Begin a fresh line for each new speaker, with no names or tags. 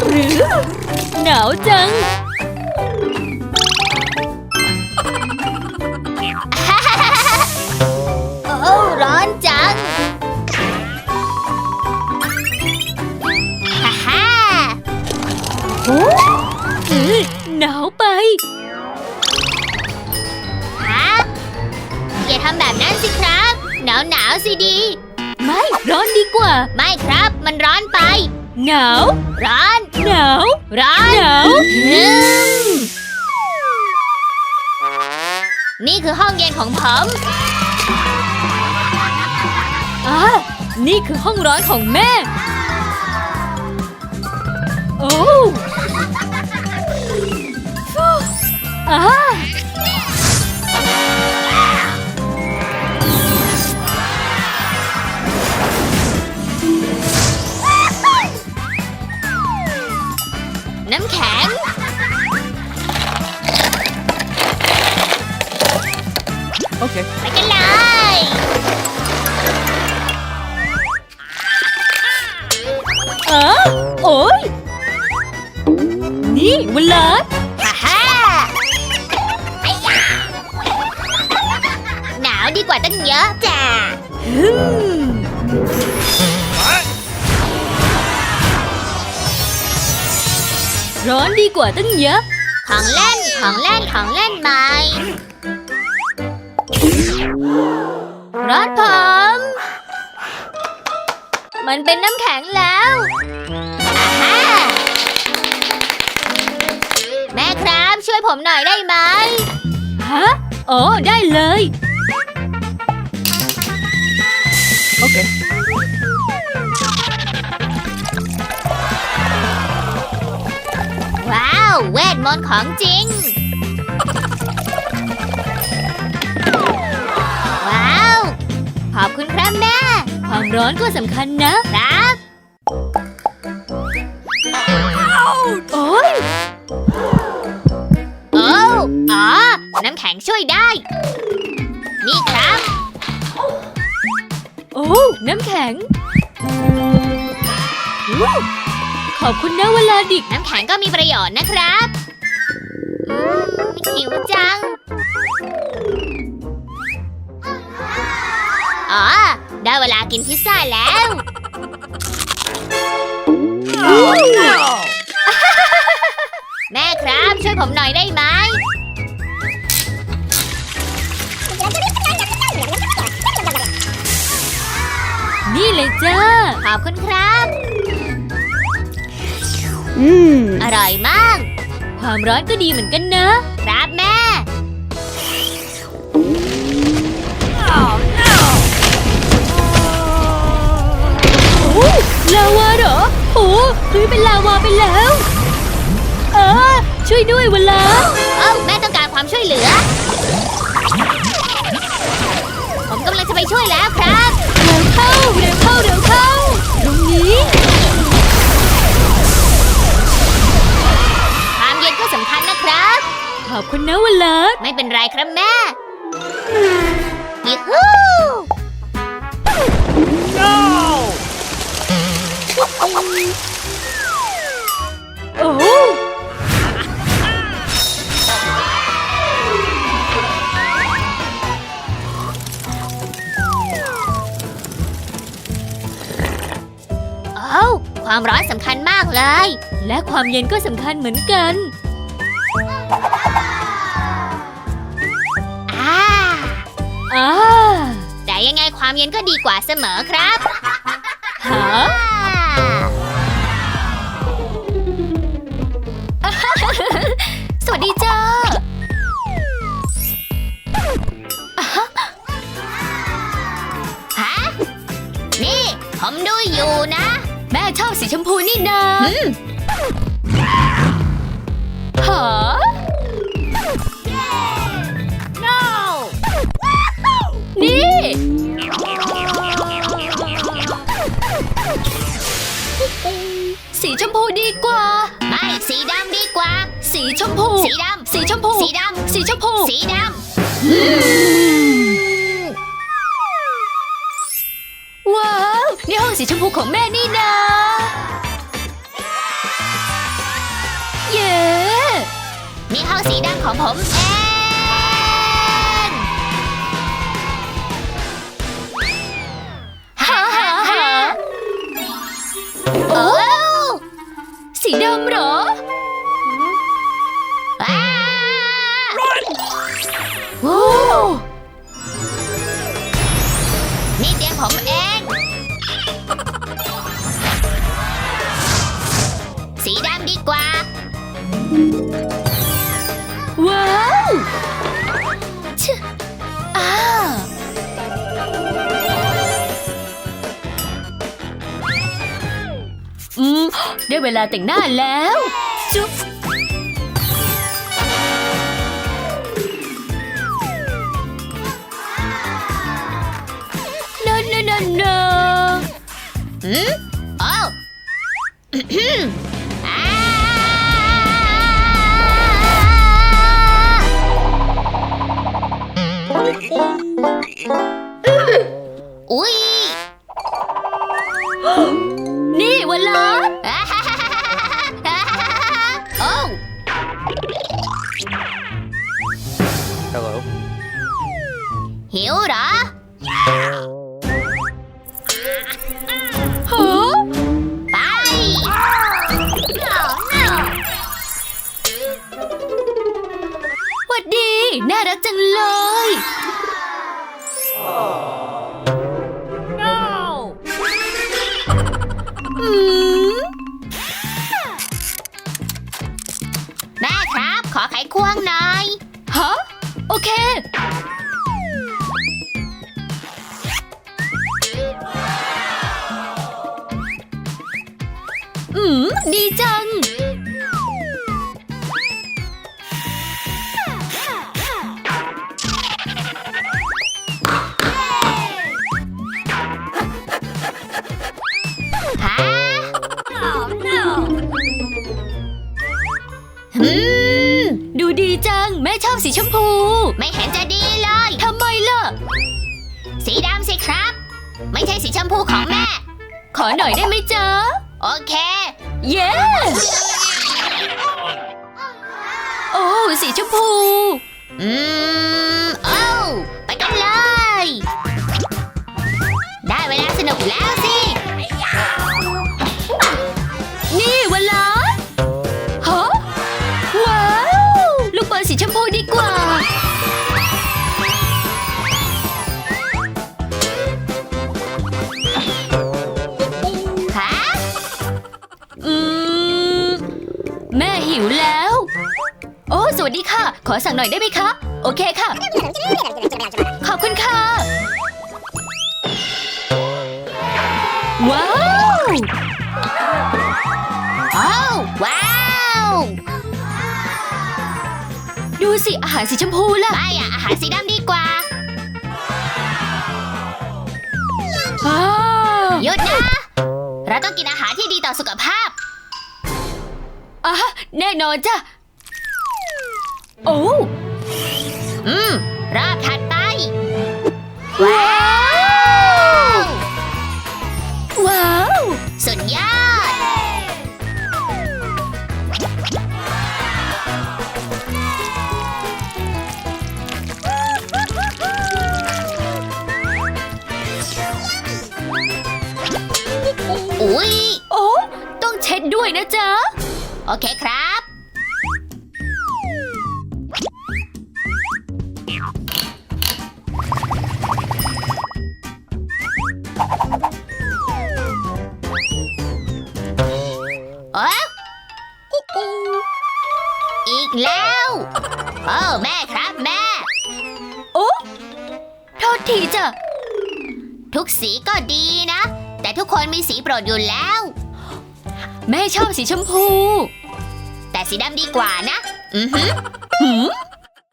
โอ้หรือ หนาวจัง
โอ้ร้อนจัง ฮ่าฮ่า
อื้อหนาวไป
ฮะอย่าทำแบบนั้นสิครับ หนาวหนาวสิดี
ไม่ ร้อนดีกว่า
ไม่ครับ มันร้อนไป
หนาว
ร้อน
หนาว
ร้อน
หนาว
อืมนี่คือห้องเย็นของผม
อ่านี่คือห้องร้อนของแม่ โอ้ฟู่อ่า โอ้ย นี่เวลา
ฮ่าฮ่าไอ้ยาหนาวดีกว่าตั้งเยอะจ้ะ
ฮึมร้อนดีกว่าตั้งเยอะ
ของเล่น ของเล่น ของเล่นใหม่รถผม มันเป็นน้ำแข็งแล้ว วยผมหน่อยได้ไหม
ฮะอ๋อได้เลย
Okay.
ว้าว เวทมนต์ของจริง ว้าว ขอบคุณครับแม่
ความร้อนก็สำคัญนะ
ครับ น้ำแข็งช่วยได้ นี่ครับ
โอ้ น้ำแข็งวู้ขอบคุณนะเวลาดิก
น้ำแข็งก็มีประโยชน์นะครับอืมหิวจัง อ๋อ ได้เวลากินพิซซ่าแล้วแม่ครับ ช่วยผมหน่อยได้ไหม
นี่เลยจ้า
ขอบคุณครับ
Mmm.
อร่อยมาก
ความร้อนก็ดีเหมือนกันนะ
ครับแม่
โอ้ลาวาเหรอโอ้คลุยเป็นลาวาไปแล้ว เออ ช่วยด้วยเวลา
เอ้าแม่ต้องการความช่วยเหลือ ผมกำลังจะไปช่วยแล้วครับ ความเย็นก็สำคัญนะครับ
ขอบคุณนะเวลา
ไม่เป็นไรครับแม่ยูฮู
โค
วามร้อนสำคัญมากเลย
และความเย็นก็สำคัญเหมือนกัน
อ่า
อ่า
แต่ยังไงความเย็นก็ดีกว่าเสมอครับ
หา
สวัสดีจ้า
แม่ชอบสีชมพูนี่นาหา
no
นี่ สีชมพูดีกว่า
ไม่สีดำดีกว่า
สีชมพู
สีดำ
สีชมพู
สีด
สีชมพูำ
สีด
ว้ นี่ห้องสีชมพูของแม่นี่นะ
เย้นี่ห้องสีแดงของผมแอน
ฮ่าฮ่าฮ่า
โอ้
สีดำเหรอ
ว้า
โอ้
นี่เตียงผมเอง ว้า
ว
อ้าว
อืม ได้เวลาแต่งหน้าแล้ว จุ๊บนนนนน
หืมอ้อื้อ อุ้ย
นี่วันลา
อ่าฮ่าฮ่าฮ่าฮ่าฮ่าโอ้
Hello.
หิวเหรอ
ฮะ
ไป
หวัดดี น่ารักจังเลย
ขอไขควงหน่อย
ฮะ โอเค อืม ดีจัง สีชมพู
ไม่เห็นจะดีเลย
ทำไมล่ะ
สีดำสิครับ ไม่ใช่สีชมพูของแม่
ขอหน่อยได้ไหมจ๊ะ
โอเค
เย้โอ้สีชมพู
อืมโอ้าไปกันเลย ได้เวลาสนุกแล้ว ส
วัสดีค่ะ ขอสั่งหน่อยได้ไหมคะ โอเคค่ะ ขอบคุณค่ะ ว้าว
โอ้วว้าว
ดูสิอาหารสีชมพูล่ะ
ไม่อะอาหารสีดำดีกว่า
อ้าว
หยุดนะ เราต้องกินอาหารที่ดีต่อสุขภาพ
อะแน่นอนจ้ะ โอ้
อืม รอบถัดไป
ว้าว ว้าว
สุดยอด อุ๊ย
โอ้ ต้องเช็ดด้วยนะจ๊ะ
โอเคครับ อีกแล้วโอ้แม่ครับแม่
โอ้โทษทีจ้ะ
ทุกสีก็ดีนะ แต่ทุกคนมีสีโปรดอยู่แล้ว
แม่ชอบสีชมพู
แต่สีดำดีกว่านะ อือหือ
หืม